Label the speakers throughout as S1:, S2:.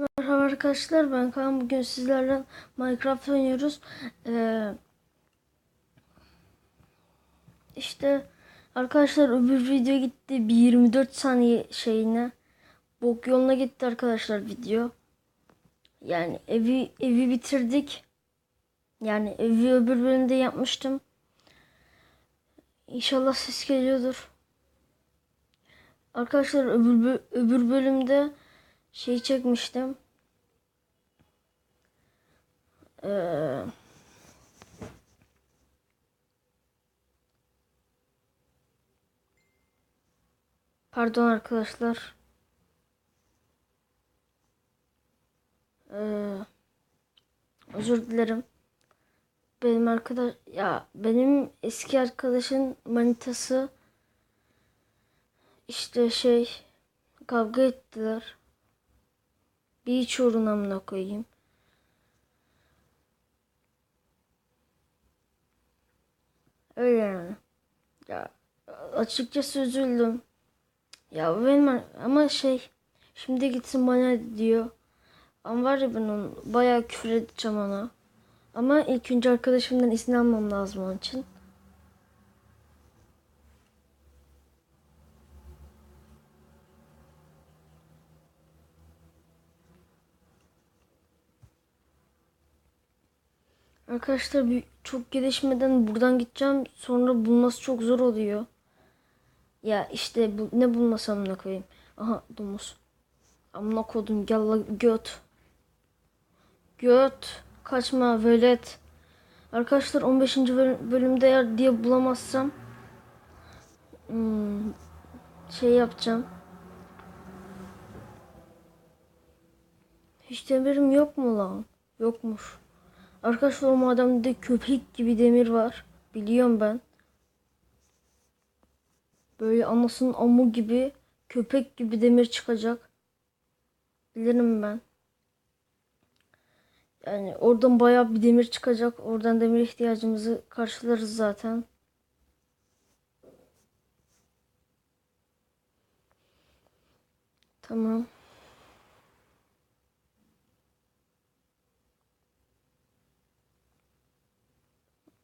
S1: Merhaba arkadaşlar ben Kaan bugün sizlerle Minecraft oynuyoruz. Ee, işte arkadaşlar öbür video gitti bir 24 saniye şeyine bok yoluna gitti arkadaşlar video. Yani evi evi bitirdik. Yani evi öbür bölümde yapmıştım. İnşallah ses geliyordur. Arkadaşlar öbür öbür bölümde şey çekmiştim. Ee, pardon arkadaşlar. Ee, özür dilerim. Benim arkadaş ya benim eski arkadaşın manitası işte şey kavga ettiler. Bir iç uğruna amına koyayım. Öyle yani. Ya açıkçası üzüldüm. Ya benim ama şey şimdi gitsin bana diyor. Ama var ya ben onu bayağı küfür edeceğim ona. Ama ilk önce arkadaşımdan izin almam lazım onun için. Arkadaşlar bir, çok gelişmeden buradan gideceğim. Sonra bulması çok zor oluyor. Ya işte bu, ne bulmasam amına koyayım. Aha domuz. Amına kodum gel la göt. Göt. Kaçma velet. Arkadaşlar 15. bölüm- bölümde eğer diye bulamazsam hmm, şey yapacağım. Hiç demirim yok mu lan? Yokmuş. Arkadaşlar o mademde köpek gibi demir var. Biliyorum ben. Böyle anasının amı gibi köpek gibi demir çıkacak. Bilirim ben. Yani oradan bayağı bir demir çıkacak. Oradan demir ihtiyacımızı karşılarız zaten. Tamam.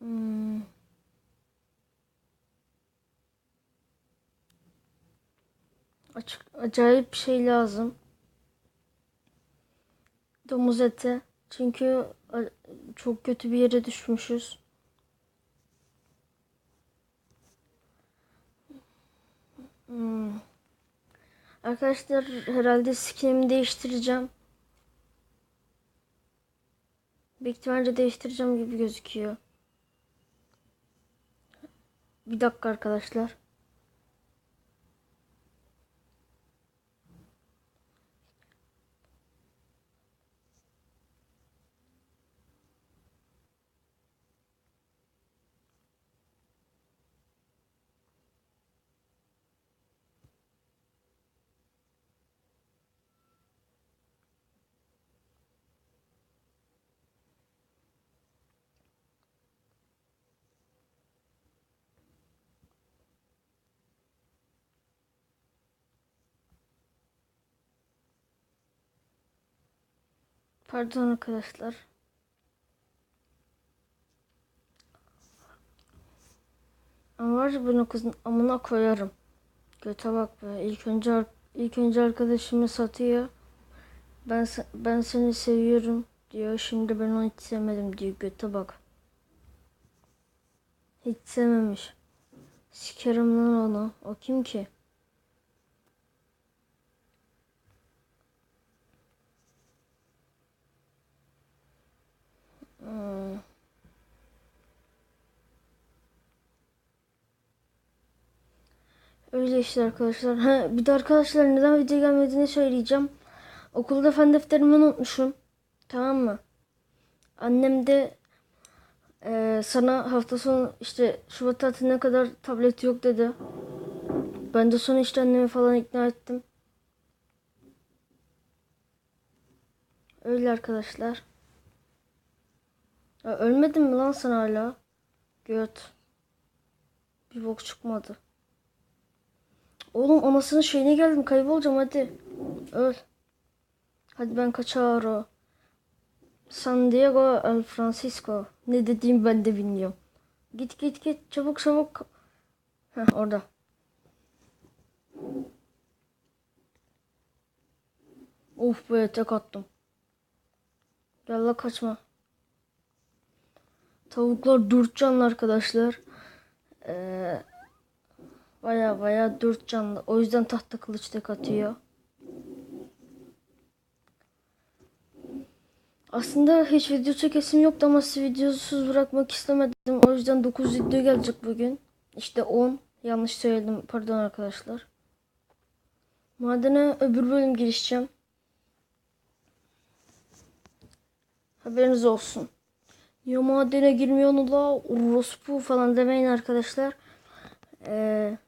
S1: Hmm. Açık, acayip bir şey lazım. Domuz eti. Çünkü çok kötü bir yere düşmüşüz. Hmm. Arkadaşlar herhalde skinimi değiştireceğim. Büyük ihtimalle değiştireceğim gibi gözüküyor. Bir dakika arkadaşlar. Pardon arkadaşlar. Var o kızın amına koyarım. Göte bak be. İlk önce ilk önce arkadaşımı satıyor. Ben ben seni seviyorum diyor. Şimdi ben onu hiç sevmedim diyor. Göte bak. Hiç sevmemiş. Sikerim lan onu. O kim ki? Hmm. Öyle işte arkadaşlar. Ha, bir de arkadaşlar neden video gelmediğini söyleyeceğim. Okulda fen defterimi unutmuşum. Tamam mı? Annem de eee, sana hafta sonu işte Şubat tatiline kadar tablet yok dedi. Ben de sonra işte annemi falan ikna ettim. Öyle arkadaşlar. Ya ölmedin mi lan sen hala? Göt. Bir bok çıkmadı. Oğlum anasının şeyine geldim kaybolacağım hadi. Öl. Hadi ben kaçaro. San Diego El Francisco. Ne dediğimi ben de bilmiyorum. Git git git çabuk çabuk. Heh orada. Of be tek attım. Gel la kaçma. Tavuklar dört canlı arkadaşlar. Ee, baya baya dört canlı. O yüzden tahta kılıç tek atıyor. Aslında hiç video çekesim yoktu ama sizi videosuz bırakmak istemedim. O yüzden 9 video gelecek bugün. İşte 10. Yanlış söyledim. Pardon arkadaşlar. Madene öbür bölüm girişeceğim. Haberiniz olsun. Ya madene girmiyor la orospu falan demeyin arkadaşlar. Ee,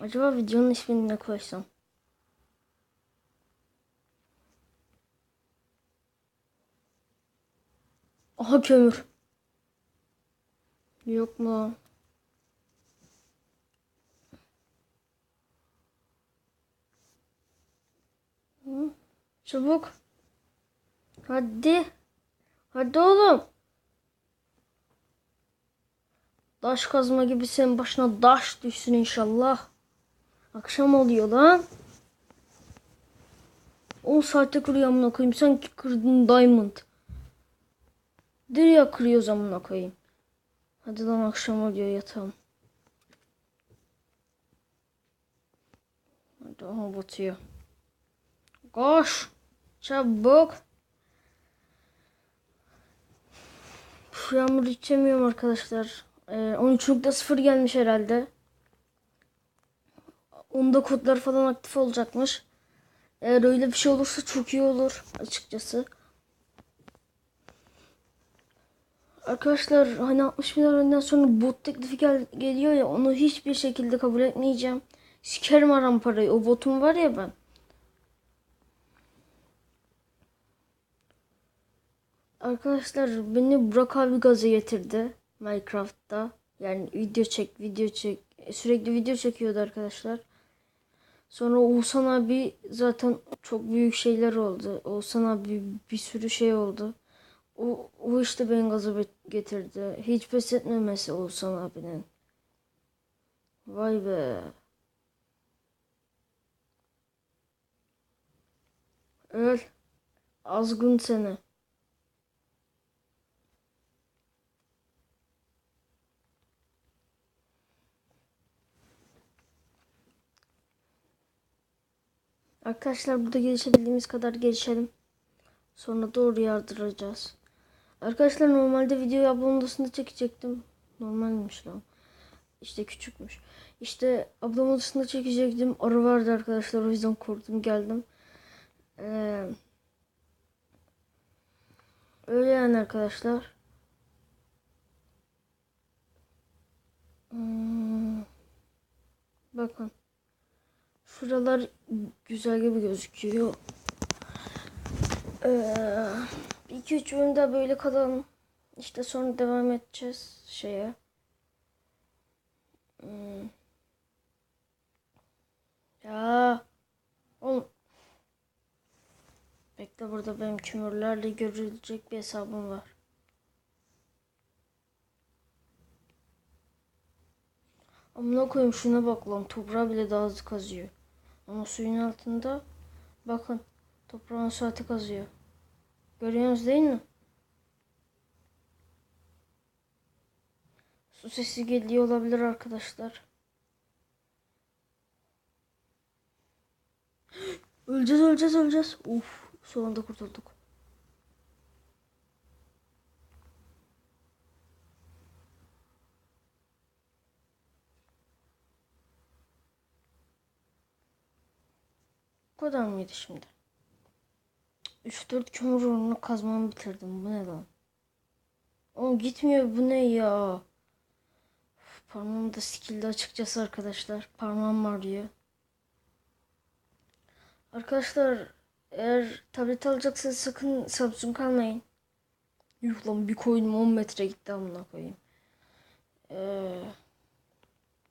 S1: acaba videonun ismini ne koysam? Aha kömür. Yok mu? Hı? Çabuk. Hadi. Hadi oğlum. Daş kazma gibi senin başına daş düşsün inşallah. Akşam oluyor lan. 10 saate kırıyor amına koyayım. Sanki kırdın diamond. Dirya kırıyoruz amına koyayım. Hadi lan akşam oluyor yatalım. Hadi aha batıyor. Koş. Çabuk. Puh, yağmur içemiyorum arkadaşlar. Ee, 13.0 sıfır gelmiş herhalde. Onda kodlar falan aktif olacakmış. Eğer öyle bir şey olursa çok iyi olur açıkçası. Arkadaşlar hani 60 bin liradan sonra bot teklifi gel geliyor ya onu hiçbir şekilde kabul etmeyeceğim. Sikerim aram parayı. O botum var ya ben. Arkadaşlar beni Burak abi gaza getirdi Minecraft'ta. Yani video çek, video çek. Sürekli video çekiyordu arkadaşlar. Sonra Oğuzhan abi zaten çok büyük şeyler oldu. Oğuzhan abi bir sürü şey oldu. O, o işte beni gaza getirdi. Hiç pes etmemesi Oğuzhan abinin. Vay be. Öl. Azgın seni. Arkadaşlar burada gelişebildiğimiz kadar gelişelim. Sonra doğru yardıracağız. Arkadaşlar normalde videoyu ablam odasında çekecektim. Normalmiş lan. İşte küçükmüş. İşte ablam odasında çekecektim. Arı vardı arkadaşlar o yüzden korktum geldim. Ee, öyle yani arkadaşlar. Hmm, bakın. Şuralar güzel gibi gözüküyor. 2-3 bölümde böyle kalalım. İşte sonra devam edeceğiz şeye. Hmm. Ya. Oğlum. Bekle burada benim kömürlerle görülecek bir hesabım var. Amına koyayım şuna bak lan toprağı bile daha hızlı kazıyor. Ama suyun altında bakın toprağın saati kazıyor. Görüyorsunuz değil mi? Su sesi geliyor olabilir arkadaşlar. Öleceğiz öleceğiz öleceğiz. Uf son anda kurtulduk. Bu kadar mıydı şimdi? 3-4 kömür ürünü kazmamı bitirdim. Bu ne lan? Oğlum gitmiyor bu ne ya? Uf, Parmağım da sikildi açıkçası arkadaşlar. Parmağım ağrıyor. Arkadaşlar eğer tablet alacaksanız sakın Samsung almayın. Yuh lan bir koydum 10 metre gitti amına koyayım. Ee,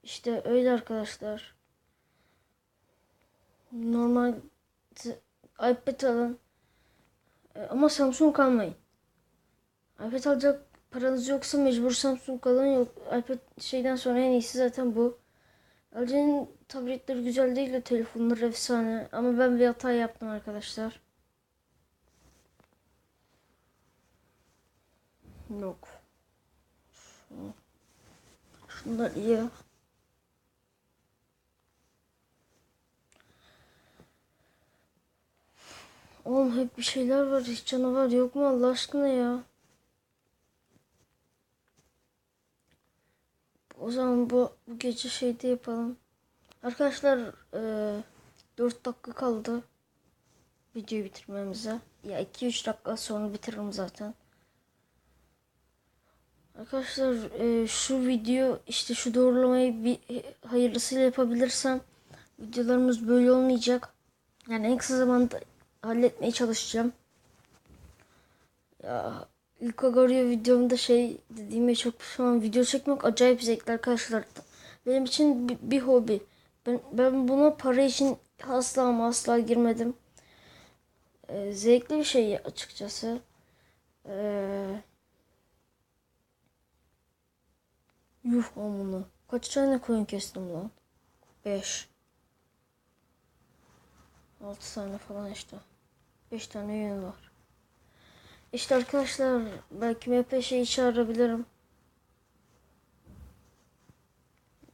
S1: işte öyle arkadaşlar. Normal iPad alın. E, ama Samsung almayın. iPad alacak paranız yoksa mecbur Samsung alın. Yok iPad şeyden sonra en iyisi zaten bu. LG'nin tabletleri güzel değil de telefonları efsane. Ama ben bir hata yaptım arkadaşlar. Yok. Şu. Şunlar iyi. Oğlum hep bir şeyler var. Hiç canavar yok mu Allah aşkına ya? O zaman bu, bu gece şeyde yapalım. Arkadaşlar e, 4 dakika kaldı. Videoyu bitirmemize. Ya 2-3 dakika sonra bitiririm zaten. Arkadaşlar e, şu video işte şu doğrulamayı bir hayırlısıyla yapabilirsem videolarımız böyle olmayacak. Yani en kısa zamanda halletmeye çalışacağım. Ya ilk Agario videomda şey dediğime çok pişman. Video çekmek acayip zevkli arkadaşlar. Benim için bir, bir hobi. Ben, ben buna para için asla ama asla girmedim. Ee, zevkli bir şey açıkçası. Ee, yuh amına. Kaç tane koyun kestim lan? 5. 6 tane falan işte. 5 tane yün var. İşte arkadaşlar belki MP şeyi çağırabilirim.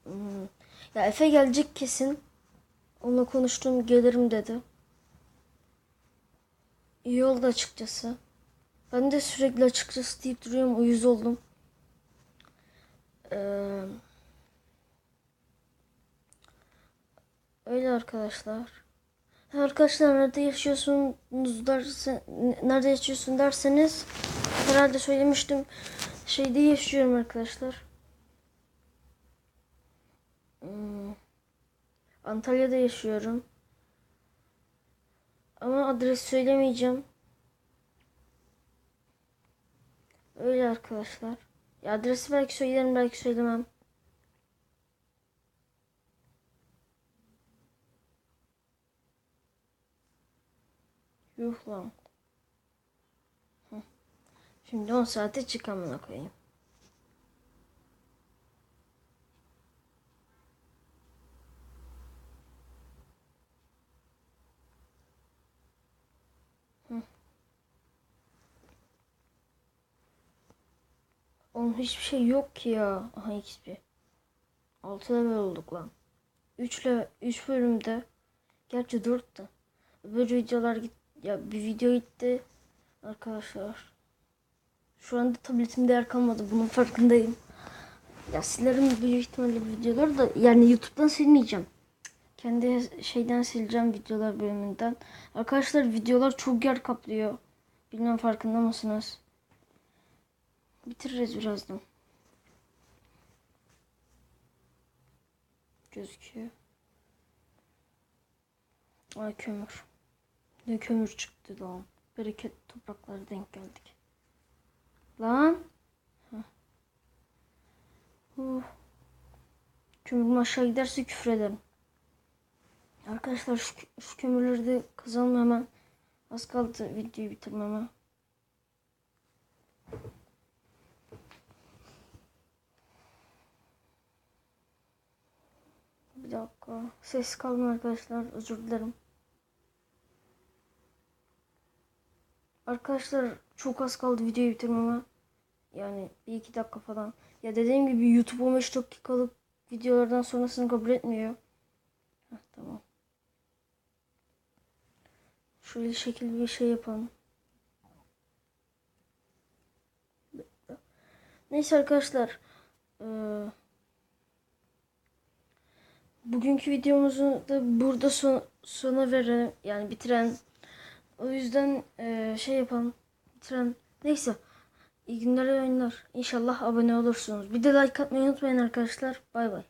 S1: Hmm. Ya Efe gelecek kesin. Onunla konuştum gelirim dedi. İyi oldu açıkçası. Ben de sürekli açıkçası deyip duruyorum. Uyuz oldum. Ee, öyle arkadaşlar. Arkadaşlar nerede yaşıyorsunuz dersen, nerede yaşıyorsun derseniz herhalde söylemiştim. Şeyde yaşıyorum arkadaşlar. Hmm. Antalya'da yaşıyorum. Ama adres söylemeyeceğim. Öyle arkadaşlar. Ya adresi belki söylerim belki söylemem. Yuh lan. Şimdi 10 saate çıkamına koyayım. Hı. Oğlum hiçbir şey yok ki ya. Aha XP. 6 level olduk lan. 3 le 3 bölümde. Gerçi 4 de. Öbür videolar git ya bir video gitti arkadaşlar. Şu anda tabletimde yer kalmadı. Bunun farkındayım. Ya silerim büyük ihtimalle videoları da yani YouTube'dan silmeyeceğim. Kendi şeyden sileceğim videolar bölümünden. Arkadaşlar videolar çok yer kaplıyor. Bilmem farkında mısınız? Bitiririz birazdan. Gözüküyor. Ay kömür. Ne kömür çıktı lan. Bereket topraklara denk geldik. Lan. Uh. Kömürüm aşağı giderse küfür ederim. Arkadaşlar şu, şu kömürleri de kazalım hemen. Az kaldı videoyu bitirmeme. Bir dakika. Ses kalın arkadaşlar. Özür dilerim. Arkadaşlar çok az kaldı videoyu bitirmeme. Yani bir iki dakika falan. Ya dediğim gibi YouTube 15 dakikalık videolardan sonrasını kabul etmiyor. Heh, tamam. Şöyle şekil bir şey yapalım. Neyse arkadaşlar. Ee, bugünkü videomuzu da burada son, sona verelim. Yani bitiren o yüzden e, şey yapalım. Bitiren. Neyse. İyi günler oyunlar. İnşallah abone olursunuz. Bir de like atmayı unutmayın arkadaşlar. Bay bay.